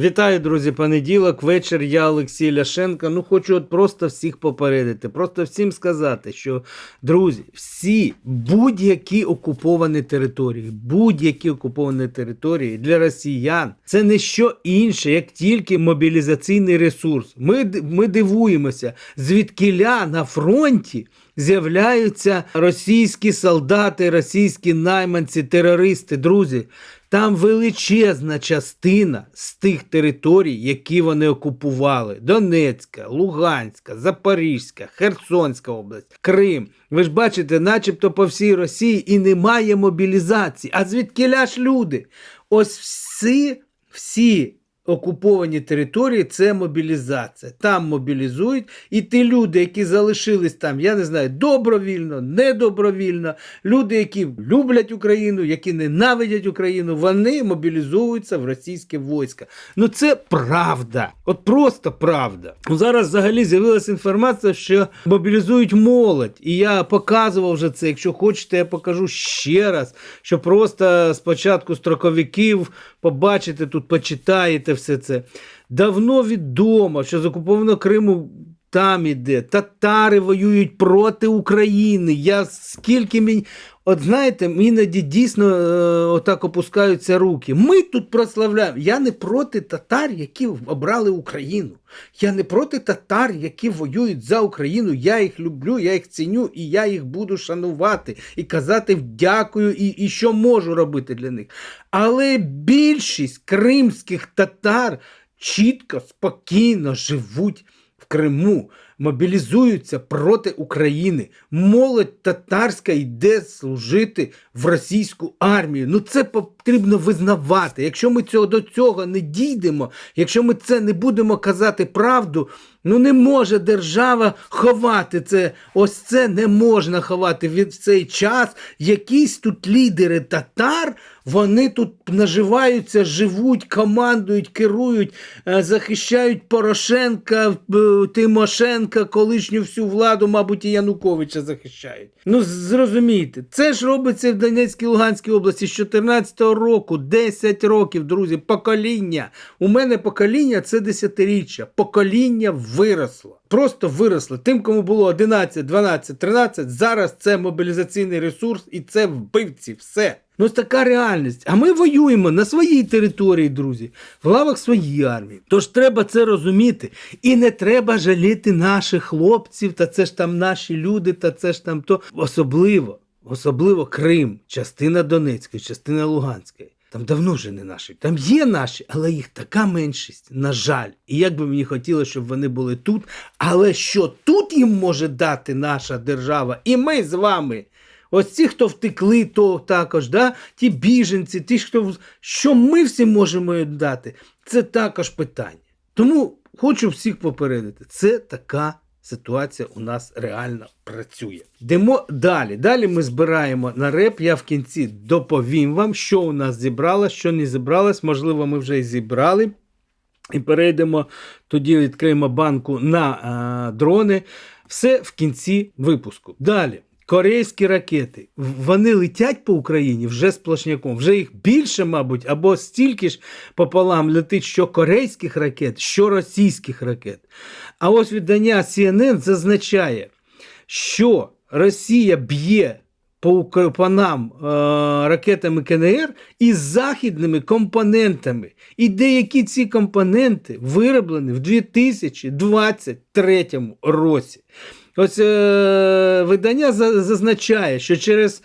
Вітаю, друзі, понеділок, вечір. Я Олексій Ляшенко. Ну, хочу от просто всіх попередити, просто всім сказати, що друзі, всі будь-які окуповані території, будь-які окуповані території для росіян це не що інше, як тільки мобілізаційний ресурс. Ми, ми дивуємося, звідкиля на фронті з'являються російські солдати, російські найманці, терористи. Друзі, там величезна частина з тих територій, які вони окупували: Донецька, Луганська, Запорізька, Херсонська область, Крим. Ви ж бачите, начебто по всій Росії і немає мобілізації. А звідкиля ж люди? Ось всі, всі окуповані території це мобілізація. Там мобілізують, і ті люди, які залишились там, я не знаю, добровільно, недобровільно, люди, які люблять Україну, які ненавидять Україну, вони мобілізуються в російське військо. Ну це правда. От просто правда. Зараз взагалі з'явилася інформація, що мобілізують молодь. І я показував вже це. Якщо хочете, я покажу ще раз, що просто спочатку строковиків побачите тут, почитаєте все це. Давно відомо, що з окупованого Криму там іде. Татари воюють проти України. Я скільки мені. От знаєте, іноді дійсно е, отак опускаються руки. Ми тут прославляємо. Я не проти татар, які обрали Україну. Я не проти татар, які воюють за Україну. Я їх люблю, я їх ціню і я їх буду шанувати і казати дякую, і, і що можу робити для них. Але більшість кримських татар чітко, спокійно живуть в Криму, мобілізуються проти України. Молодь татарська йде служити в російську армію. Ну це потрібно визнавати. Якщо ми цього до цього не дійдемо, якщо ми це не будемо казати правду, ну не може держава ховати це. Ось це не можна ховати від цей час. Якісь тут лідери татар. Вони тут наживаються, живуть, командують, керують, е, захищають Порошенка, е, Тимошенка, колишню всю владу, мабуть, і Януковича захищають. Ну зрозумійте, це ж робиться в Донецькій Луганській області з 14-го року, 10 років, друзі, покоління. У мене покоління це десятиріччя. Покоління виросло. Просто виросло. Тим, кому було 11, 12, 13, зараз це мобілізаційний ресурс і це вбивці. Все. Ну, така реальність. А ми воюємо на своїй території, друзі, в лавах своєї армії. Тож треба це розуміти. І не треба жаліти наших хлопців, та це ж там наші люди, та це ж там то. Особливо, особливо Крим, частина Донецької, частина Луганської. Там давно вже не наші. Там є наші, але їх така меншість, на жаль. І як би мені хотілося, щоб вони були тут. Але що тут їм може дати наша держава? І ми з вами. Ось ті, хто втекли, то також, да? ті біженці, ті, хто що ми всі можемо дати, це також питання. Тому хочу всіх попередити, це така ситуація у нас реально працює. Йдемо далі. Далі ми збираємо на реп. Я в кінці доповім вам, що у нас зібралось, що не зібралось. Можливо, ми вже і зібрали. І перейдемо тоді, відкриємо банку на а, дрони. Все в кінці випуску. Далі. Корейські ракети. Вони летять по Україні вже сплошняком. Вже їх більше, мабуть, або стільки ж пополам летить що корейських ракет, що російських ракет. А ось видання CNN зазначає, що Росія б'є по, по нам е, ракетами КНР із західними компонентами. І деякі ці компоненти вироблені в 2023 році. Ось е, видання за- зазначає, що через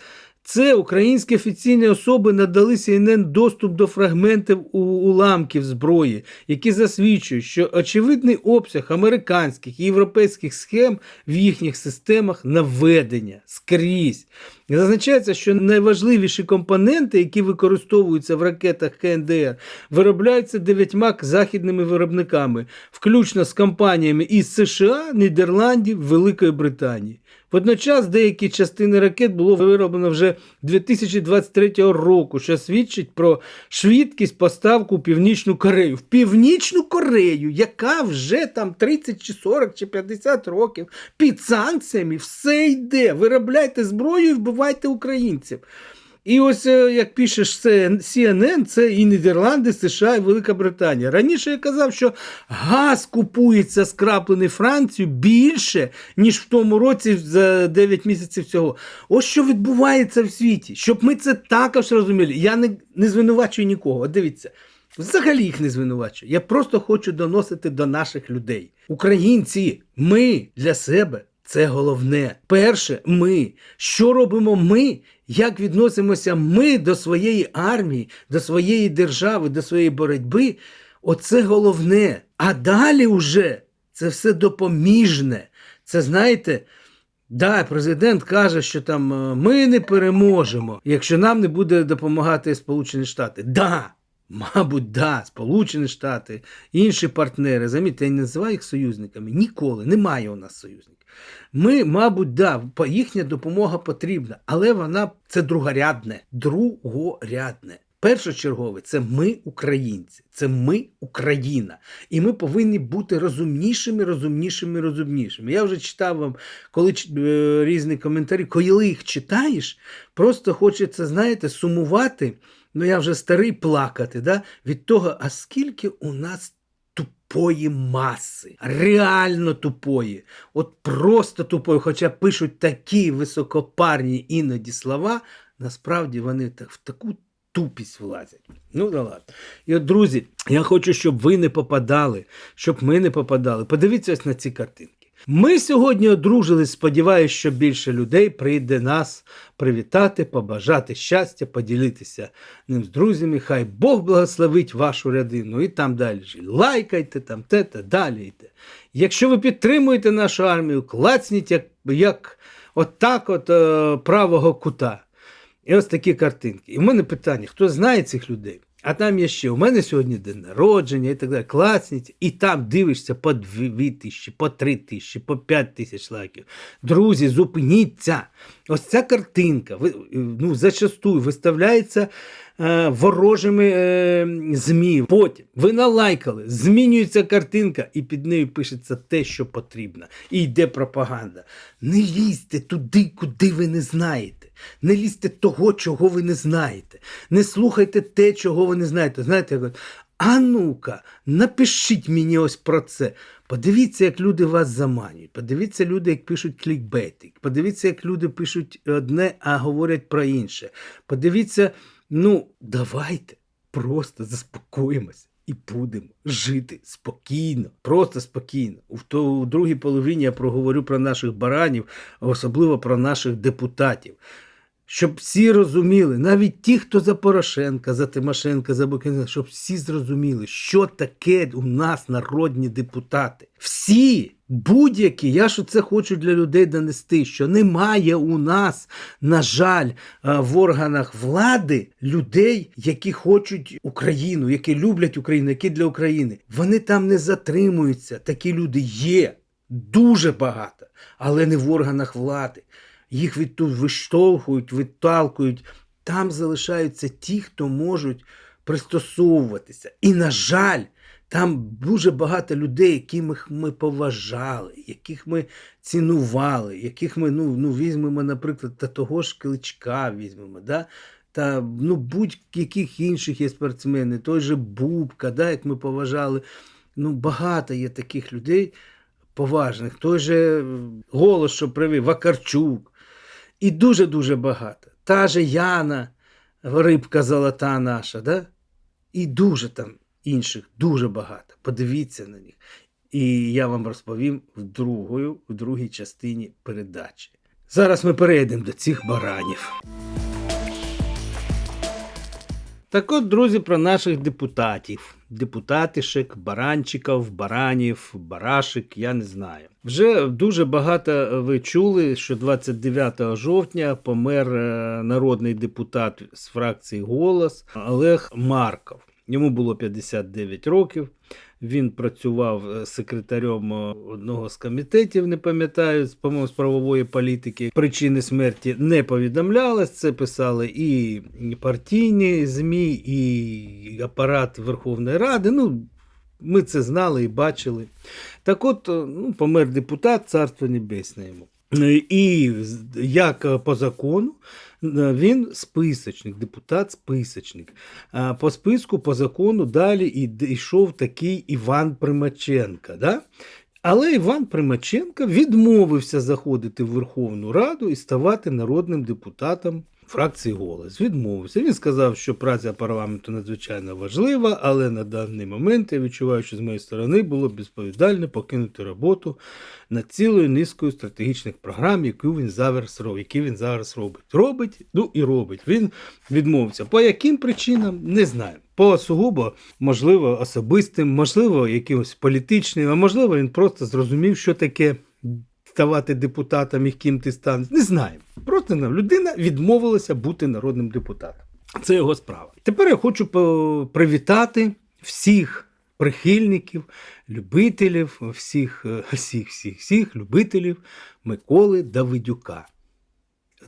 це українські офіційні особи надали CNN доступ до фрагментів уламків зброї, які засвідчують, що очевидний обсяг американських і європейських схем в їхніх системах наведення скрізь. Зазначається, що найважливіші компоненти, які використовуються в ракетах КНДР, виробляються дев'ятьма західними виробниками, включно з компаніями із США, Нідерландів, Великої Британії. Водночас деякі частини ракет було вироблено вже 2023 року, що свідчить про швидкість поставку в Північну Корею. В Північну Корею, яка вже там 30 чи 40 чи 50 років під санкціями, все йде. Виробляйте зброю і вбивайте українців. І ось е, як пишеш це CNN, це і Нідерланди, США і Велика Британія. Раніше я казав, що газ купується скраплений Францією більше, ніж в тому році за 9 місяців цього. Ось що відбувається в світі, щоб ми це також розуміли. Я не, не звинувачую нікого. Дивіться. Взагалі їх не звинувачую. Я просто хочу доносити до наших людей. Українці, ми для себе це головне. Перше, ми. Що робимо ми? Як відносимося ми до своєї армії, до своєї держави, до своєї боротьби? Оце головне. А далі вже це все допоміжне. Це знаєте. Да, президент каже, що там е, ми не переможемо, якщо нам не буде допомагати Сполучені Штати. Да, мабуть, да, Сполучені Штати, інші партнери. Замітьте, я не називаю їх союзниками. Ніколи немає у нас союзників. Ми, мабуть, да, їхня допомога потрібна, але вона це другорядне. Другорядне. Першочергове це ми, українці, це ми, Україна. І ми повинні бути розумнішими, розумнішими, розумнішими. Я вже читав вам, коли е, різні коментарі, коли їх читаєш, просто хочеться, знаєте, сумувати. Ну я вже старий плакати, да? від того, а скільки у нас тупої маси, реально тупої, от просто тупої, хоча пишуть такі високопарні іноді слова, насправді вони так, в таку тупість влазять. Ну да ладно. І от, друзі, я хочу, щоб ви не попадали, щоб ми не попадали. Подивіться ось на ці картинки. Ми сьогодні одружились, сподіваюся, що більше людей прийде нас привітати, побажати щастя, поділитися ним з друзями. Хай Бог благословить вашу родину. І там далі лайкайте, там те, те, далі йде. Якщо ви підтримуєте нашу армію, клацніть як, як отак от е, правого кута. І ось такі картинки. І в мене питання: хто знає цих людей? А там є ще, у мене сьогодні день народження і так далі. Класні. і там дивишся по 2 тисячі, по 3 тисячі, по 5 тисяч лайків. Друзі, зупиніться. Ось ця картинка ну, зачастую виставляється е, ворожими е, ЗМІ. Потім ви налайкали, змінюється картинка, і під нею пишеться те, що потрібно. І йде пропаганда. Не лізьте туди, куди ви не знаєте. Не лізьте того, чого ви не знаєте. Не слухайте те, чого ви не знаєте. Знаєте, як а ну-ка, напишіть мені ось про це. Подивіться, як люди вас заманюють. Подивіться, люди, як пишуть клікбейти. Подивіться, як люди пишуть одне, а говорять про інше. Подивіться, ну, давайте просто заспокоїмося. І будемо жити спокійно, просто спокійно. У, то, у другій половині я проговорю про наших баранів, а особливо про наших депутатів. Щоб всі розуміли, навіть ті, хто за Порошенка, за Тимошенка, за Букінця, щоб всі зрозуміли, що таке у нас народні депутати. Всі, будь-які, я ж це хочу для людей донести, що немає у нас, на жаль, е, в органах влади людей, які хочуть Україну, які люблять Україну, які для України. Вони там не затримуються. Такі люди є дуже багато, але не в органах влади їх відтут виштовхують, відталкують. Там залишаються ті, хто можуть пристосовуватися. І, на жаль, там дуже багато людей, яких ми поважали, яких ми цінували, яких ми, ну, ну візьмемо, наприклад, та того ж Кличка візьмемо. Да? Та ну, будь-яких інших є спортсмени, той же Бубка, да, як ми поважали. Ну, багато є таких людей поважних, той же голос, що привів, Вакарчук. І дуже-дуже багато. Та же Яна, рибка золота наша, да? і дуже там інших, дуже багато. Подивіться на них. І я вам розповім в, другою, в другій частині передачі. Зараз ми перейдемо до цих баранів. Так от, друзі, про наших депутатів. Депутатишек, баранчиків, баранів, барашек, я не знаю. Вже дуже багато ви чули, що 29 жовтня помер е, народний депутат з фракції Голос Олег Марков. Йому було 59 років. Він працював е, секретарем е, одного з комітетів, не пам'ятаю, з, правової політики. Причини смерті не повідомлялось. Це писали і партійні ЗМІ, і апарат Верховної Ради. Ну, ми це знали і бачили. Так от, е, ну, помер депутат, царство небесне йому. І як по закону, він списочник, депутат-списочник. А По списку, по закону далі йшов такий Іван Примаченко. Да? Але Іван Примаченко відмовився заходити в Верховну Раду і ставати народним депутатом фракції голос. Відмовився. Він сказав, що праця парламенту надзвичайно важлива, але на даний момент я відчуваю, що з моєї сторони було б відповідально покинути роботу над цілою низкою стратегічних програм, які він зараз робить. Які він зараз робить. Робить, ну і робить. Він відмовився. По яким причинам не знаю. По сугубо, можливо, особистим, можливо, якимось політичним, а можливо, він просто зрозумів, що таке ставати депутатом і ким ти станеш. Не знаю. Просто ну, людина відмовилася бути народним депутатом. Це його справа. Тепер я хочу привітати всіх прихильників, любителів, всіх, е, всіх, всіх, всіх любителів Миколи Давидюка.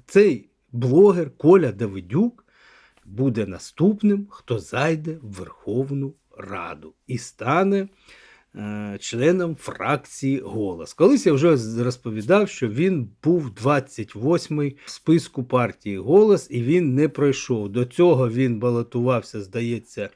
Цей блогер Коля Давидюк буде наступним, хто зайде в Верховну Раду і стане членом фракції Голос. Колись я вже розповідав, що він був 28-й в списку партії Голос, і він не пройшов. До цього він балотувався, здається.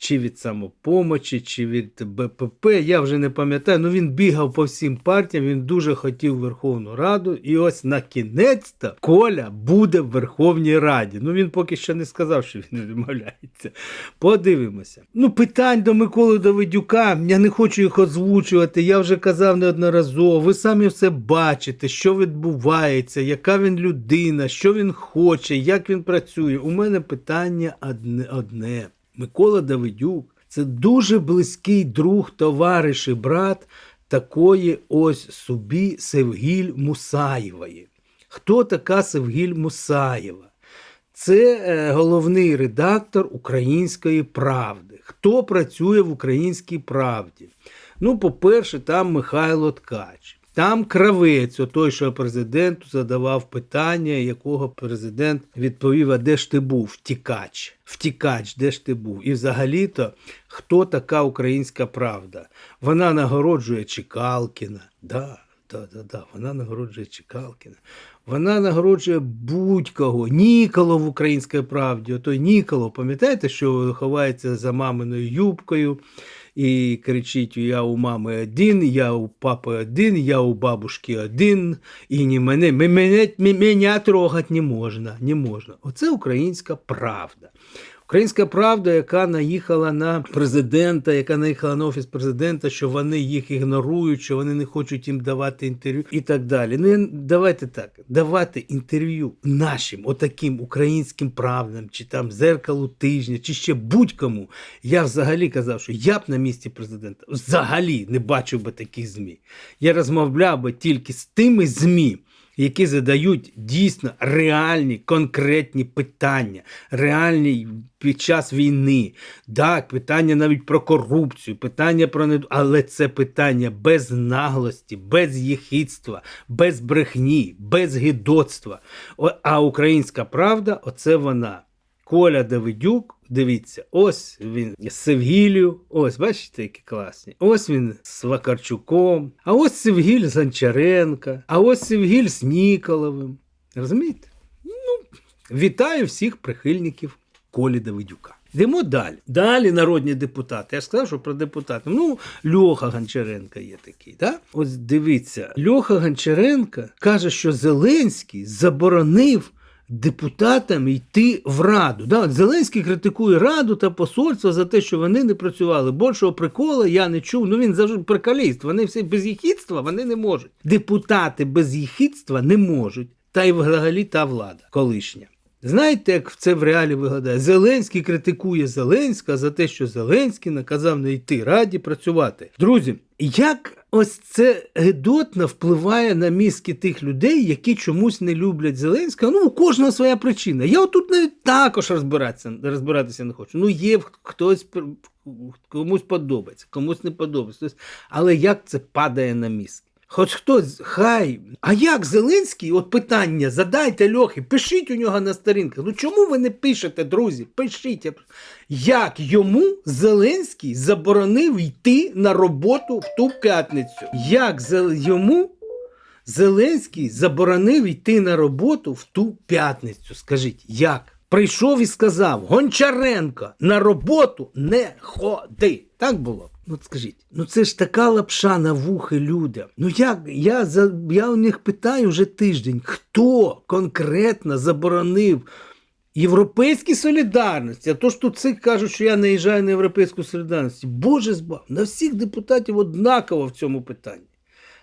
Чи від самопомочі, чи від БПП, я вже не пам'ятаю. Ну він бігав по всім партіям, він дуже хотів Верховну Раду. І ось на кінець-то Коля буде в Верховній Раді. Ну він поки що не сказав, що він відмовляється. Подивимося. Ну, питань до Миколи Давидюка. Я не хочу їх озвучувати. Я вже казав неодноразово. Ви самі все бачите, що відбувається, яка він людина, що він хоче, як він працює. У мене питання одне. Микола Давидюк це дуже близький друг, товариш і брат такої ось собі Севгіль Мусаєвої. Хто така Севгіль Мусаєва? Це е, головний редактор Української правди. Хто працює в Українській правді? Ну, по-перше, там Михайло Ткач. Там кравець, той, що президенту задавав питання, якого президент відповів: а де ж ти був? Втікач. Втікач, де ж ти був? І взагалі-то, хто така українська правда? Вона нагороджує Чекалкіна. Да, да, да, да, вона нагороджує Чекалкіна. Вона нагороджує будь-кого. Ніколо в українській правді. Ото Ніколо, пам'ятаєте, що ховається за маминою юбкою і кричить: Я у мами один, я у папи один, я у бабушки один, і ні мене, мене, мене трогати не можна. Не можна. Оце українська правда. Українська правда, яка наїхала на президента, яка наїхала на офіс президента, що вони їх ігнорують, що вони не хочуть їм давати інтерв'ю і так далі. Ну давайте так, давати інтерв'ю нашим, отаким українським правдам, чи там зеркалу тижня, чи ще будь-кому. Я взагалі казав, що я б на місці президента взагалі не бачив би таких ЗМІ. Я розмовляв би тільки з тими ЗМІ які задають дійсно реальні конкретні питання, реальні під час війни. Так, питання навіть про корупцію, питання про нед... але це питання без наглості, без єхидства, без брехні, без гидоцтва. А українська правда оце вона. Коля Давидюк, дивіться, ось він з Севгілю, ось, бачите, які класні. Ось він з Вакарчуком, а ось Севгіль з Гончаренка, а ось Севгіль з Ніколовим. Розумієте? Ну, вітаю всіх прихильників Колі Давидюка. Йдемо далі. Далі народні депутати. Я ж сказав, що про депутатів. Ну, Льоха Гончаренка є такий. Да? Ось дивіться, Льоха Гончаренка каже, що Зеленський заборонив депутатам йти в раду. Да, Зеленський критикує раду та посольство за те, що вони не працювали. Більшого прикола я не чув. Ну він завжди приколіст. Вони всі без їхідства вони не можуть. Депутати без їхідства не можуть. Та й взагалі та влада колишня. Знаєте, як це в реалі виглядає? Зеленський критикує Зеленська за те, що Зеленський наказав не йти раді працювати. Друзі, як ось це гидотно впливає на мізки тих людей, які чомусь не люблять Зеленського? Ну, у кожного своя причина. Я отут навіть також розбиратися, розбиратися не хочу. Ну, є хтось комусь подобається, комусь не подобається. Але як це падає на мізки? Хоч хтось, хай. А як Зеленський? От питання, задайте Льохи, пишіть у нього на сторінках. Ну чому ви не пишете, друзі? Пишіть. Як йому Зеленський заборонив йти на роботу в ту п'ятницю? Як йому Зеленський заборонив йти на роботу в ту п'ятницю. Скажіть, як? Прийшов і сказав: Гончаренко, на роботу не ходи. Так було? Ну от скажіть, ну це ж така лапша на вухи людям. Ну як я за я у них питаю вже тиждень, хто конкретно заборонив Європейській солідарності, а то ж тут цих кажуть, що я наїжджаю на європейську солідарність. Боже збав, на всіх депутатів однаково в цьому питанні.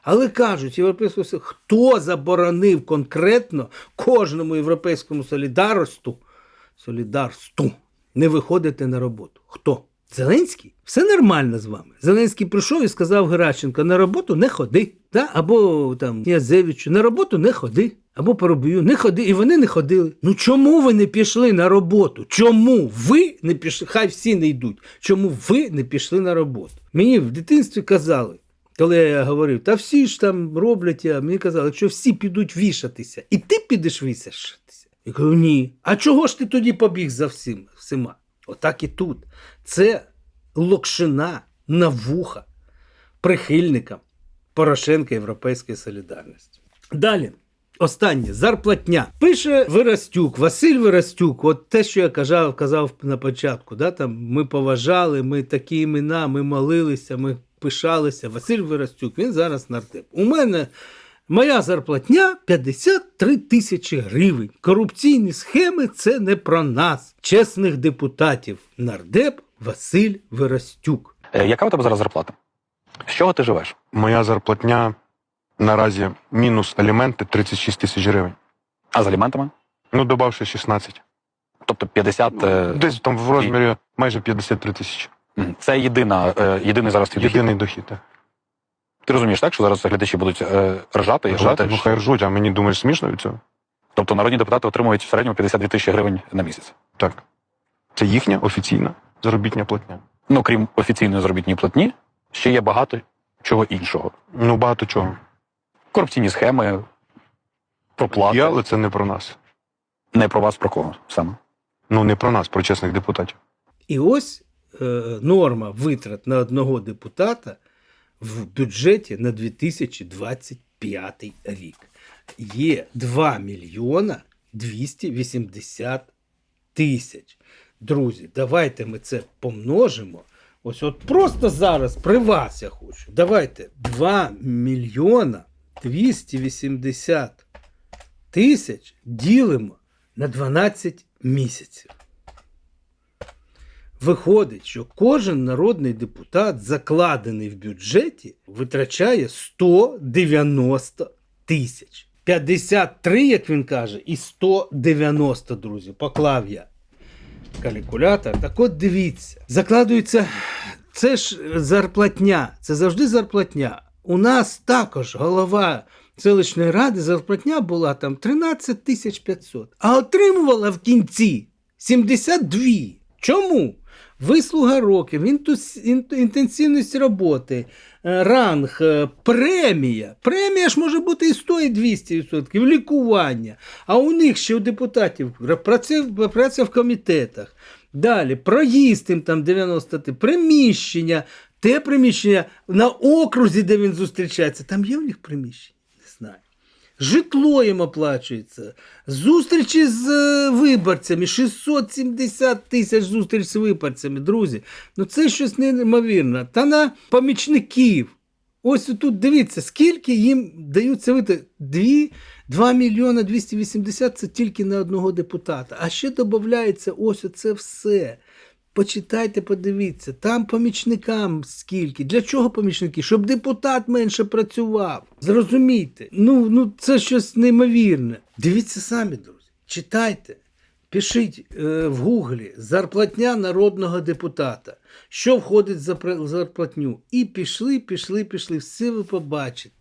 Але кажуть, європейську хто заборонив конкретно кожному європейському солідарносту, солідарству не виходити на роботу? Хто? Зеленський? Все нормально з вами. Зеленський прийшов і сказав Геращенко, на роботу не ходи. Да? Або там Язевичу, на роботу не ходи. Або Поробію, не ходи. І вони не ходили. Ну чому ви не пішли на роботу? Чому ви не пішли? Хай всі не йдуть. Чому ви не пішли на роботу? Мені в дитинстві казали, коли я говорив, та всі ж там роблять, а мені казали, що всі підуть вішатися, і ти підеш вішатися. Я кажу, ні. А чого ж ти тоді побіг за всім, всіма? Отак і тут. Це локшина на вуха прихильникам Порошенка Європейської солідарності. Далі. Останнє зарплатня. Пише Виростюк, Василь Виростюк, от те, що я казав, казав на початку. Да, там, ми поважали, ми такі імена, ми молилися, ми пишалися. Василь Виростюк, він зараз нартеп. У мене моя зарплатня 53 тисячі гривень. Корупційні схеми це не про нас. Чесних депутатів. Нардеп Василь Виростюк. Е, Яка у тебе зараз зарплата? З чого ти живеш? Моя зарплатня наразі мінус аліменти 36 тисяч гривень. А з аліментами? Ну, додавши 16. Тобто 50... е, Десь там в розмірі майже 53 тисячі. м, Це єдина, е, єдиний зараз твій дохід. Єдиний дохід. так. Ти розумієш, так, що зараз глядачі будуть е, ржати і Ржати, ну хай ржуть, а мені думаєш смішно від цього? Тобто народні депутати отримують в середньому 52 тисячі гривень на місяць. Так. Це їхня офіційна заробітня платня. Ну, крім офіційної заробітної платні, ще є багато чого іншого. Ну, багато чого. Корупційні схеми, проплати. Є, але це не про нас. Не про вас, про кого саме. Ну, не про нас, про чесних депутатів. І ось е, норма витрат на одного депутата в бюджеті на 2025 рік є 2 мільйона 280 тисяч. Друзі, давайте ми це помножимо. Ось от просто зараз при вас я хочу. Давайте 2 мільйона 280 тисяч ділимо на 12 місяців. Виходить, що кожен народний депутат, закладений в бюджеті, витрачає 190 тисяч. 53, як він каже, і 190, друзі. Поклав я калькулятор. Так от дивіться, закладується. Це ж зарплатня, це завжди зарплатня. У нас також голова селищної ради зарплатня була там 13 тисяч 500, а отримувала в кінці 72. Чому? Вислуга років, інтенсивність роботи, е, ранг, е, премія. Премія ж може бути і 100, і 200 відсотків, лікування. А у них ще у депутатів праця, праця в комітетах. Далі, проїзд їм там 90 ти, приміщення, те приміщення на окрузі, де він зустрічається. Там є у них приміщення? Житло їм оплачується. Зустрічі з е, виборцями. 670 тисяч зустріч з виборцями, друзі. Ну це щось неймовірне. Та на помічників. Ось тут дивіться, скільки їм даються вити. 2, 2 мільйона 280 це тільки на одного депутата. А ще додається ось оце все. Почитайте, подивіться, там помічникам скільки. Для чого помічники? Щоб депутат менше працював. Зрозумійте. Ну, ну це щось неймовірне. Дивіться самі, друзі. Читайте. Пишіть е, в гуглі зарплатня народного депутата. Що входить за зарплатню? І пішли, пішли, пішли. Все ви побачите.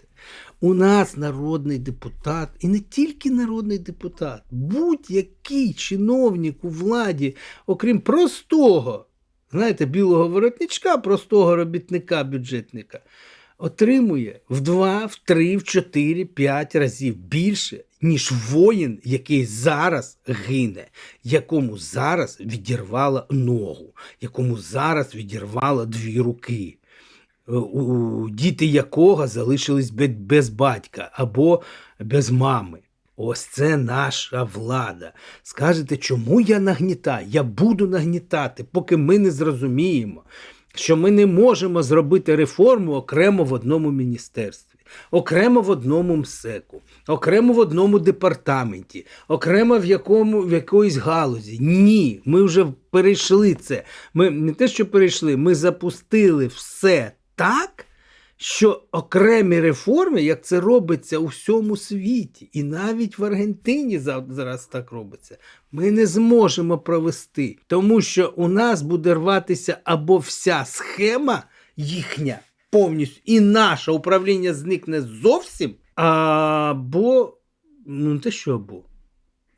У нас народний депутат, і не тільки народний депутат, будь-який чиновник у владі, окрім простого, знаєте, білого воротничка, простого робітника, бюджетника, отримує в 2, в 3, в 4, 5 разів більше, ніж воїн, який зараз гине, якому зараз відірвало ногу, якому зараз відірвало дві руки. У- діти якого залишились без батька або без мами. Ось це наша влада. Скажете, чому я нагнітаю? Я буду нагнітати, поки ми не зрозуміємо, що ми не можемо зробити реформу окремо в одному міністерстві, окремо в одному МСЕКу, окремо в одному департаменті, окремо в якому в якоїсь галузі. Ні, ми вже перейшли це. Ми не те, що перейшли, ми запустили все так. Що окремі реформи, як це робиться у всьому світі, і навіть в Аргентині зараз так робиться, ми не зможемо провести, тому що у нас буде рватися або вся схема їхня повністю, і наше управління зникне зовсім, або ну не те, що або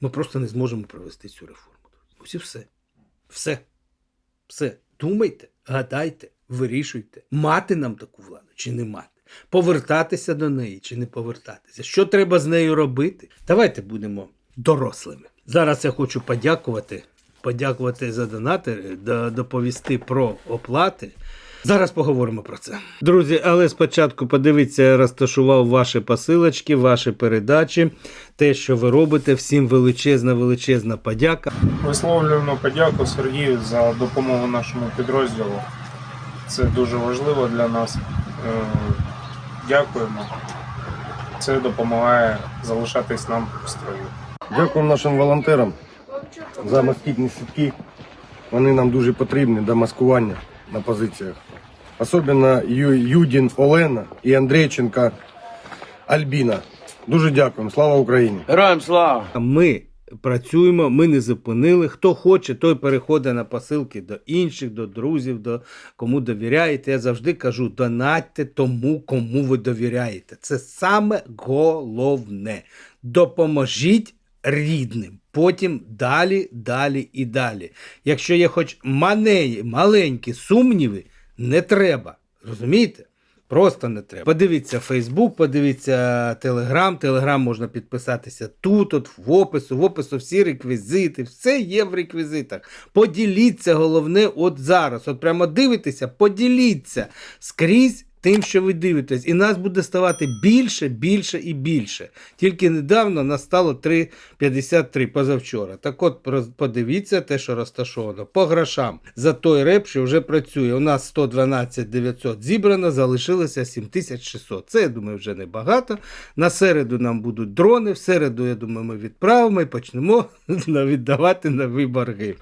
ми просто не зможемо провести цю реформу. Ось і все. Все. Все. Думайте, гадайте, вирішуйте, мати нам таку владу чи не мати. Повертатися до неї чи не повертатися. Що треба з нею робити? Давайте будемо дорослими. Зараз я хочу подякувати, подякувати за донати, доповісти про оплати. Зараз поговоримо про це. Друзі, але спочатку подивіться, я розташував ваші посилочки, ваші передачі, те, що ви робите. Всім величезна, величезна подяка. Висловлюємо подяку Сергію за допомогу нашому підрозділу. Це дуже важливо для нас. Е, Дякуємо. Це допомагає залишатись нам в строю. Дякуємо нашим волонтерам за москітні сітки. Вони нам дуже потрібні для маскування на позиціях. Особливо Юдін Олена і Андрейченка Альбіна. Дуже дякуємо. Слава Україні! Героям слава! Ми працюємо, ми не зупинили. Хто хоче, той переходить на посилки до інших, до друзів, до кому довіряєте. Я завжди кажу: донатьте тому, кому ви довіряєте. Це саме головне. Допоможіть рідним. Потім далі, далі і далі. Якщо є хоч маленькі сумніви, не треба. Розумієте? Просто не треба. Подивіться Фейсбук, подивіться Телеграм. Телеграм можна підписатися тут, от в опису, в опису всі реквізити, все є в реквізитах. Поділіться, головне, от зараз. От прямо дивитеся, поділіться скрізь. Тим, що ви дивитесь, і нас буде ставати більше, більше і більше. Тільки недавно нас стало 3,53 позавчора. Так от подивіться те, що розташовано по грошам за той реп, що вже працює. У нас 112 900 зібрано, залишилося 7600. Це, я думаю, вже небагато. На середу нам будуть дрони. В середу, я думаю, ми відправимо і почнемо віддавати нові борги.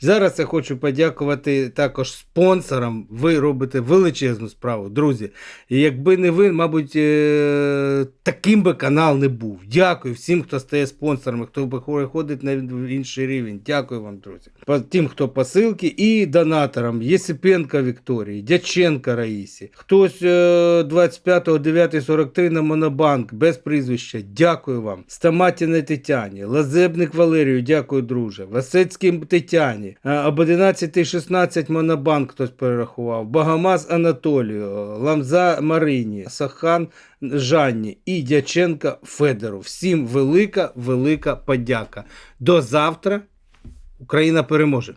Зараз я хочу подякувати також спонсорам. Ви робите величезну справу, друзі. І якби не ви, мабуть, е- таким би канал не був. Дякую всім, хто стає спонсорами, хто переходить на інший рівень. Дякую вам, друзі. Тим, хто посилки, і донаторам Єсипенка Вікторії, Дяченка Раїсі. Хтось е- 25.09.43 на Монобанк без прізвища. Дякую вам. Стаматіна Тетяні, Лазебник Валерію, дякую, друже. Васецький Тетяні, е, об 11.16 Монобанк хтось перерахував. Багамаз Анатолію, Ламза Марині, Сахан Жанні і Дяченка Федору. Всім велика, велика подяка. До завтра. Україна переможе.